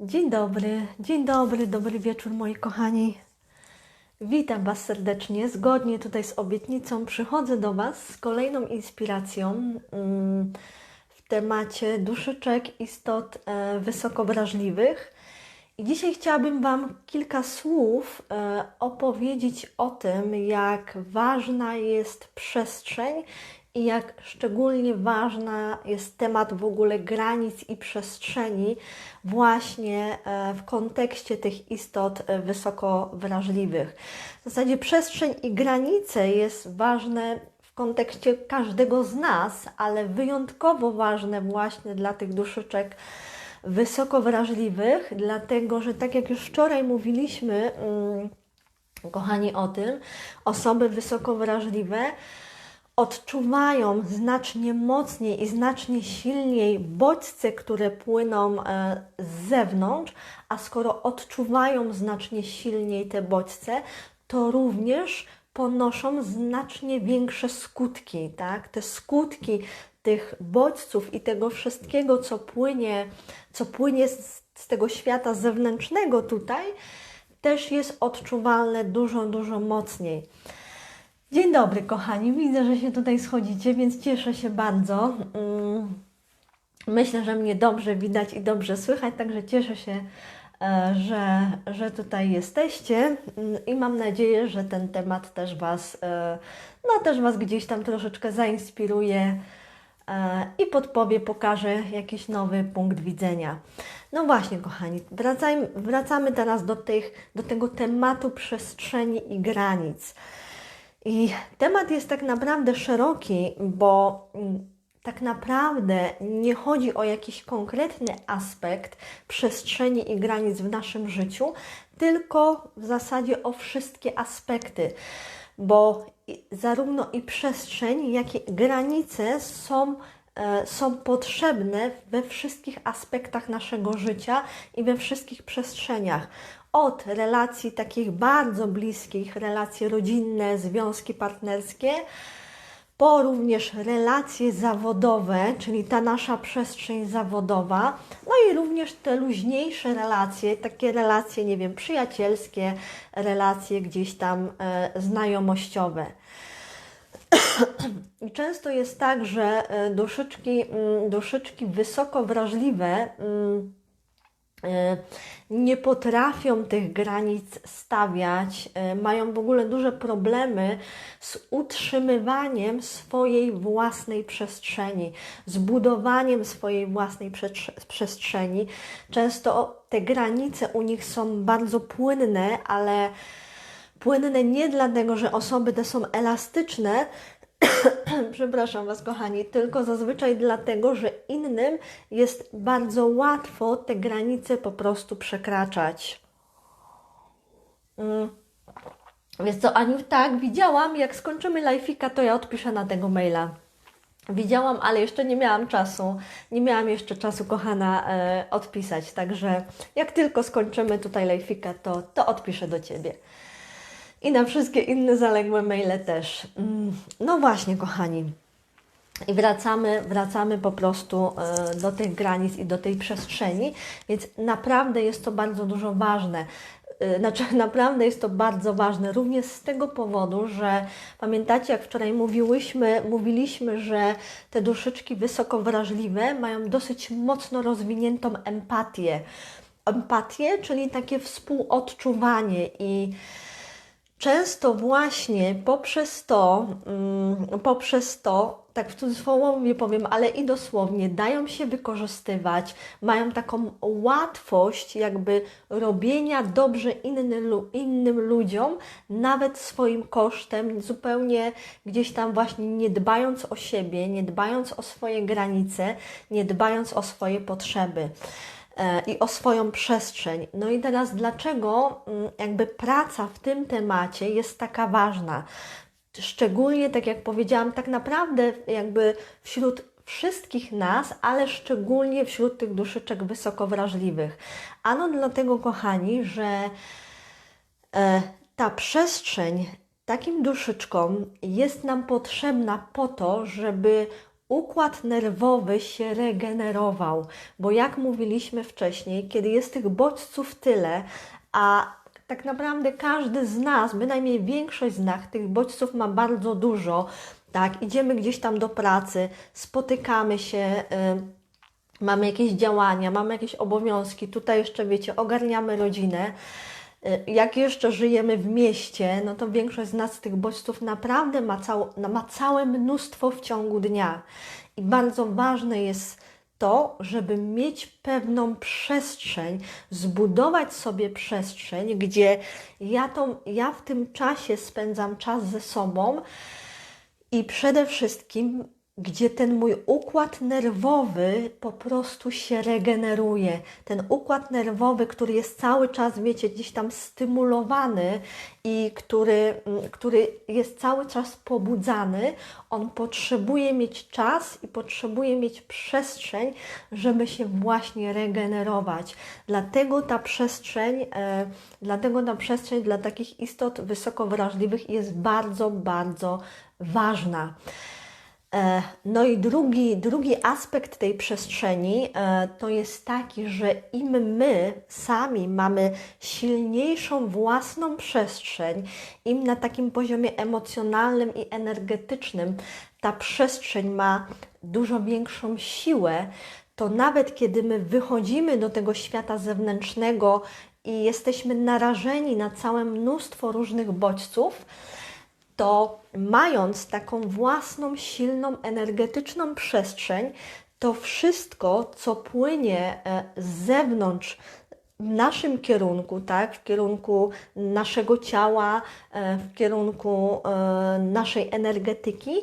Dzień dobry, dzień dobry, dobry wieczór moi kochani. Witam Was serdecznie. Zgodnie tutaj z obietnicą przychodzę do Was z kolejną inspiracją mm, w temacie duszyczek istot e, wysoko wrażliwych. I dzisiaj chciałabym Wam kilka słów e, opowiedzieć o tym, jak ważna jest przestrzeń i jak szczególnie ważna jest temat w ogóle granic i przestrzeni właśnie e, w kontekście tych istot e, wysoko wrażliwych. W zasadzie przestrzeń i granice jest ważne w kontekście każdego z nas, ale wyjątkowo ważne właśnie dla tych duszyczek wysoko wrażliwych, dlatego że tak jak już wczoraj mówiliśmy, mm, kochani, o tym, osoby wysoko wrażliwe odczuwają znacznie mocniej i znacznie silniej bodźce, które płyną e, z zewnątrz, a skoro odczuwają znacznie silniej te bodźce, to również ponoszą znacznie większe skutki, tak? Te skutki tych bodźców i tego wszystkiego, co płynie, co płynie z, z tego świata zewnętrznego tutaj, też jest odczuwalne dużo, dużo mocniej. Dzień dobry, kochani. Widzę, że się tutaj schodzicie, więc cieszę się bardzo. Mm, Myślę, że mnie dobrze widać i dobrze słychać, także cieszę się, e, że, że tutaj jesteście Mm, i mam nadzieję, że ten temat też Was, e, no też Was gdzieś tam troszeczkę zainspiruje i podpowie, pokaże jakiś nowy punkt widzenia. No właśnie, kochani, wracajmy, wracamy teraz do, tych, do tego tematu przestrzeni i granic. I temat jest tak naprawdę szeroki, bo mm, tak naprawdę nie chodzi o jakiś konkretny aspekt przestrzeni i granic w naszym życiu, tylko w zasadzie o wszystkie aspekty, bo zarówno i przestrzeń, jak i granice są e, są potrzebne we wszystkich aspektach naszego życia i we wszystkich przestrzeniach. Od relacji takich bardzo bliskich, relacje rodzinne, związki partnerskie, po również relacje zawodowe, czyli ta nasza przestrzeń zawodowa, no i również te luźniejsze relacje, takie relacje, nie wiem, przyjacielskie, relacje gdzieś tam e, znajomościowe. I często jest tak, że e, duszyczki, mm, duszyczki wysoko wrażliwe mm, nie potrafią tych granic stawiać, e, mają w ogóle duże problemy z utrzymywaniem swojej własnej przestrzeni, z budowaniem swojej własnej przestrzeni. Często te granice u nich są bardzo płynne, ale płynne nie dlatego, że osoby te są elastyczne, przepraszam Was, kochani, tylko zazwyczaj dlatego, że innym jest bardzo łatwo te granice po prostu przekraczać. Mm. Wiesz co, Aniu, tak, widziałam, jak skończymy live'ika, to ja odpiszę na tego maila. Widziałam, ale jeszcze nie miałam czasu, nie miałam jeszcze czasu, kochana, e, odpisać, także jak tylko skończymy tutaj live'ika, to, to odpiszę do Ciebie. I na wszystkie inne zaległe maile też. Mm, No właśnie, kochani. I wracamy, wracamy po prostu e, do tych granic i do tej przestrzeni, więc naprawdę jest to bardzo dużo ważne. E, Znaczy, naprawdę jest to bardzo ważne, również z tego powodu, że pamiętacie, jak wczoraj mówiłyśmy, mówiliśmy, że te duszyczki wysoko wrażliwe mają dosyć mocno rozwiniętą empatię. Empatię, czyli takie współodczuwanie i Często właśnie poprzez to, mm, poprzez to, tak w cudzysłowie powiem, ale i dosłownie, dają się wykorzystywać, mają taką łatwość jakby robienia dobrze inny, lu- innym ludziom, nawet swoim kosztem, zupełnie gdzieś tam właśnie nie dbając o siebie, nie dbając o swoje granice, nie dbając o swoje potrzeby i o swoją przestrzeń. No i teraz dlaczego mm, jakby praca w tym temacie jest taka ważna? Szczególnie, tak jak powiedziałam, tak naprawdę jakby wśród wszystkich nas, ale szczególnie wśród tych duszyczek wysoko wrażliwych. Ano dlatego, kochani, że e, ta przestrzeń takim duszyczkom jest nam potrzebna po to, żeby układ nerwowy się regenerował, bo jak mówiliśmy wcześniej, kiedy jest tych bodźców tyle, a tak naprawdę każdy z nas, bynajmniej większość z nas, tych bodźców ma bardzo dużo, tak, idziemy gdzieś tam do pracy, spotykamy się, y, mamy jakieś działania, mamy jakieś obowiązki, tutaj jeszcze wiecie, ogarniamy rodzinę. Y, Jak jeszcze żyjemy w mieście, no to większość z nas tych bodźców naprawdę ma, cał, no, ma całe mnóstwo w ciągu dnia. I bardzo ważne jest to, żeby mieć pewną przestrzeń, zbudować sobie przestrzeń, gdzie ja, to, ja w tym czasie spędzam czas ze sobą i przede wszystkim, gdzie ten mój układ nerwowy po prostu się regeneruje. Ten układ nerwowy, który jest cały czas, wiecie, gdzieś tam stymulowany i który, mm, który jest cały czas pobudzany, on potrzebuje mieć czas i potrzebuje mieć przestrzeń, żeby się właśnie regenerować. Dlatego ta przestrzeń, e, dlatego ta przestrzeń dla takich istot wysoko wrażliwych jest bardzo, bardzo ważna. E, No i drugi, drugi aspekt tej przestrzeni e, to jest taki, że im my sami mamy silniejszą własną przestrzeń, im na takim poziomie emocjonalnym i energetycznym ta przestrzeń ma dużo większą siłę, to nawet kiedy my wychodzimy do tego świata zewnętrznego i jesteśmy narażeni na całe mnóstwo różnych bodźców, to mając taką własną, silną, energetyczną przestrzeń, to wszystko, co płynie e, z zewnątrz, w naszym kierunku, tak, w kierunku naszego ciała, e, w kierunku e, naszej energetyki,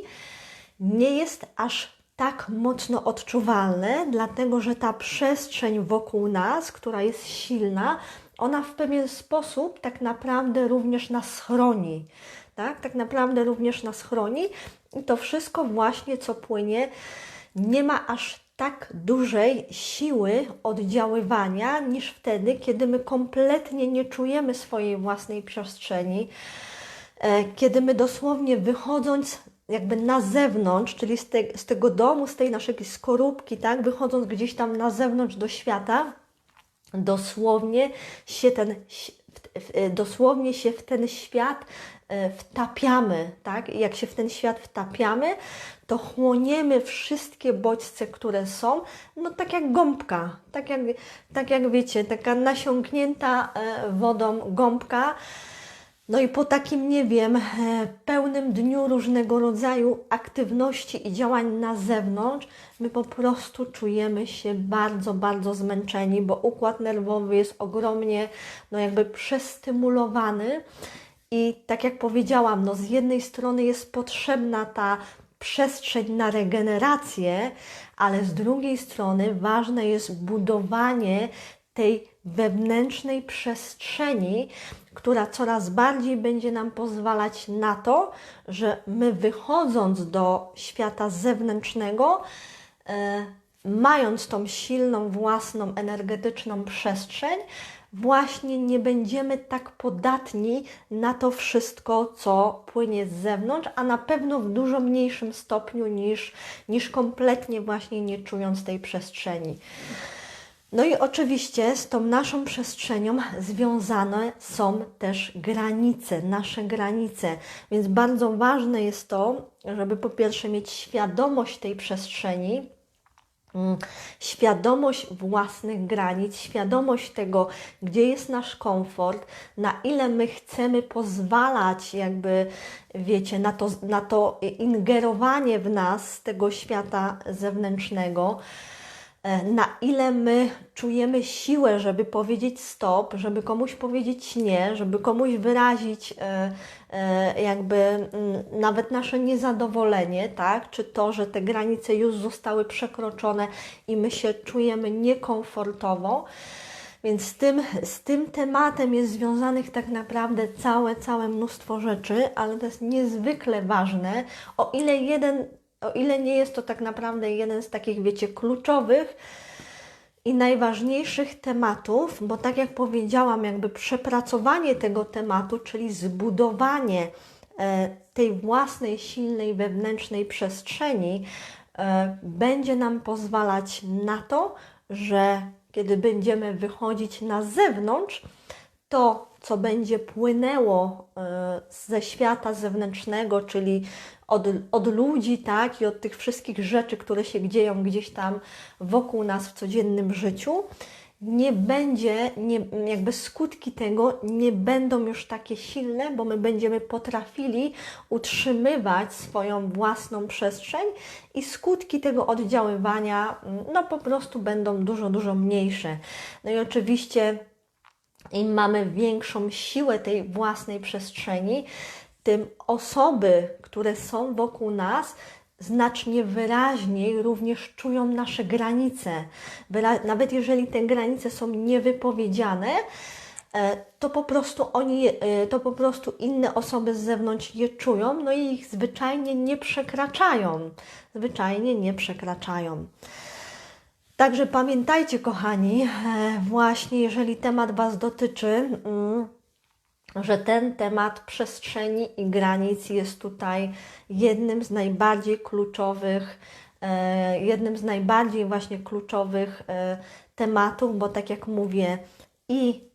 nie jest aż tak mocno odczuwalne, dlatego że ta przestrzeń wokół nas, która jest silna, ona w pewien sposób tak naprawdę również nas chroni tak? Tak naprawdę również nas chroni. I to wszystko właśnie, co płynie, nie ma aż tak dużej siły oddziaływania niż wtedy, kiedy my kompletnie nie czujemy swojej własnej przestrzeni, e, kiedy my dosłownie wychodząc jakby na zewnątrz, czyli z, te, z tego domu, z tej naszej skorupki, tak, wychodząc gdzieś tam na zewnątrz do świata, dosłownie się ten, dosłownie się w ten świat E, wtapiamy, tak? Jak się w ten świat wtapiamy, to chłoniemy wszystkie bodźce, które są, no tak jak gąbka, tak jak, tak jak wiecie, taka nasiąknięta e, wodą gąbka. No i po takim, nie wiem, e, pełnym dniu różnego rodzaju aktywności i działań na zewnątrz, my po prostu czujemy się bardzo, bardzo zmęczeni, bo układ nerwowy jest ogromnie, no jakby przestymulowany. I tak jak powiedziałam, no z jednej strony jest potrzebna ta przestrzeń na regenerację, ale z drugiej strony ważne jest budowanie tej wewnętrznej przestrzeni, która coraz bardziej będzie nam pozwalać na to, że my wychodząc do świata zewnętrznego, e, mając tą silną własną energetyczną przestrzeń, właśnie nie będziemy tak podatni na to wszystko, co płynie z zewnątrz, a na pewno w dużo mniejszym stopniu niż, niż kompletnie właśnie nie czując tej przestrzeni. No i oczywiście z tą naszą przestrzenią związane są też granice, nasze granice. Więc bardzo ważne jest to, żeby po pierwsze mieć świadomość tej przestrzeni, Mm, świadomość własnych granic, świadomość tego, gdzie jest nasz komfort, na ile my chcemy pozwalać, jakby, wiecie, na to, na to ingerowanie w nas tego świata zewnętrznego. E, na ile my czujemy siłę, żeby powiedzieć stop, żeby komuś powiedzieć nie, żeby komuś wyrazić e, e, jakby mm, nawet nasze niezadowolenie, tak? Czy to, że te granice już zostały przekroczone i my się czujemy niekomfortowo. Więc z tym, z tym tematem jest związanych tak naprawdę całe, całe mnóstwo rzeczy, ale to jest niezwykle ważne, o ile jeden o ile nie jest to tak naprawdę jeden z takich, wiecie, kluczowych i najważniejszych tematów, bo tak jak powiedziałam, jakby przepracowanie tego tematu, czyli zbudowanie e, tej własnej, silnej wewnętrznej przestrzeni, e, będzie nam pozwalać na to, że kiedy będziemy wychodzić na zewnątrz, to, co będzie płynęło e, ze świata zewnętrznego, czyli od, od ludzi, tak, i od tych wszystkich rzeczy, które się dzieją gdzieś tam wokół nas w codziennym życiu, nie będzie, nie, jakby skutki tego nie będą już takie silne, bo my będziemy potrafili utrzymywać swoją własną przestrzeń i skutki tego oddziaływania, no po prostu będą dużo, dużo mniejsze. No i oczywiście im mamy większą siłę tej własnej przestrzeni, tym osoby, które są wokół nas, znacznie wyraźniej również czują nasze granice. Nawet jeżeli te granice są niewypowiedziane, e, to po prostu oni, e, to po prostu inne osoby z zewnątrz je czują, no i ich zwyczajnie nie przekraczają. Zwyczajnie nie przekraczają. Także pamiętajcie, kochani, e, właśnie jeżeli temat Was dotyczy, mm, że ten temat przestrzeni i granic jest tutaj jednym z najbardziej kluczowych, e, jednym z najbardziej właśnie kluczowych e, tematów, bo tak jak mówię, i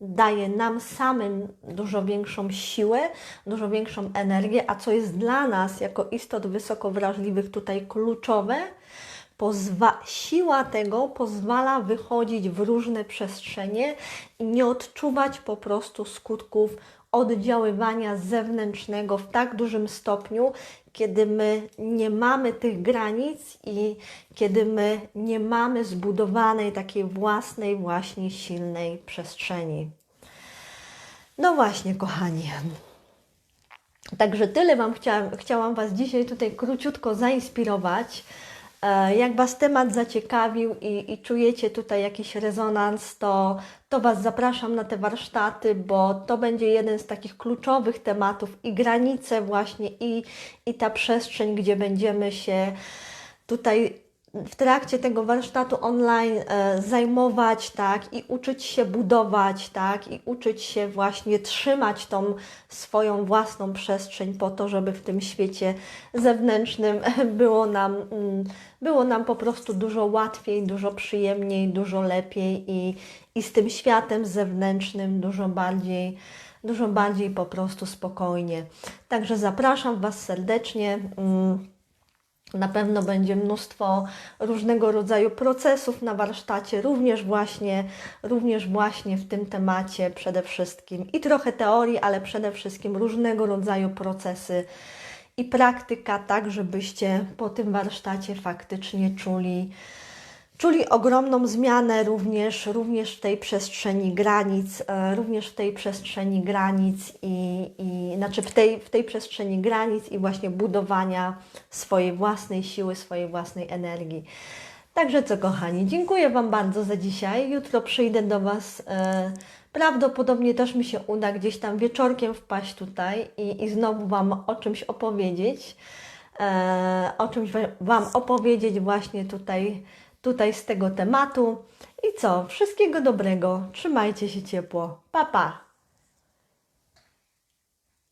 daje nam samym dużo większą siłę, dużo większą energię, a co jest dla nas jako istot wysoko wrażliwych tutaj kluczowe, pozwa- siła tego pozwala wychodzić w różne przestrzenie i nie odczuwać po prostu skutków oddziaływania zewnętrznego w tak dużym stopniu, kiedy my nie mamy tych granic i kiedy my nie mamy zbudowanej takiej własnej, właśnie silnej przestrzeni. No właśnie, kochani. Także tyle Wam chciałam, chciałam Was dzisiaj tutaj króciutko zainspirować. E, Jak Was temat zaciekawił i, i czujecie tutaj jakiś rezonans, to, to Was zapraszam na te warsztaty, bo to będzie jeden z takich kluczowych tematów i granice właśnie i, i ta przestrzeń, gdzie będziemy się tutaj w trakcie tego warsztatu online e, zajmować, tak, i uczyć się budować, tak, i uczyć się właśnie trzymać tą swoją własną przestrzeń po to, żeby w tym świecie zewnętrznym było nam, mm, było nam po prostu dużo łatwiej, dużo przyjemniej, dużo lepiej i, i z tym światem zewnętrznym dużo bardziej dużo bardziej po prostu spokojnie. Także zapraszam Was serdecznie. Na pewno będzie mnóstwo różnego rodzaju procesów na warsztacie, również właśnie, również właśnie w tym temacie przede wszystkim. I trochę teorii, ale przede wszystkim różnego rodzaju procesy i praktyka, tak żebyście po tym warsztacie faktycznie czuli, czuli ogromną zmianę również, również w tej przestrzeni granic, e, również w tej przestrzeni granic i, i znaczy w tej, w tej przestrzeni granic i właśnie budowania swojej własnej siły, swojej własnej energii. Także co kochani, dziękuję Wam bardzo za dzisiaj. Jutro przyjdę do Was. E, prawdopodobnie też mi się uda gdzieś tam wieczorkiem wpaść tutaj i, i znowu Wam o czymś opowiedzieć. E, o czymś wa- Wam opowiedzieć właśnie tutaj, tutaj z tego tematu. I co? Wszystkiego dobrego. Trzymajcie się ciepło. Pa, pa.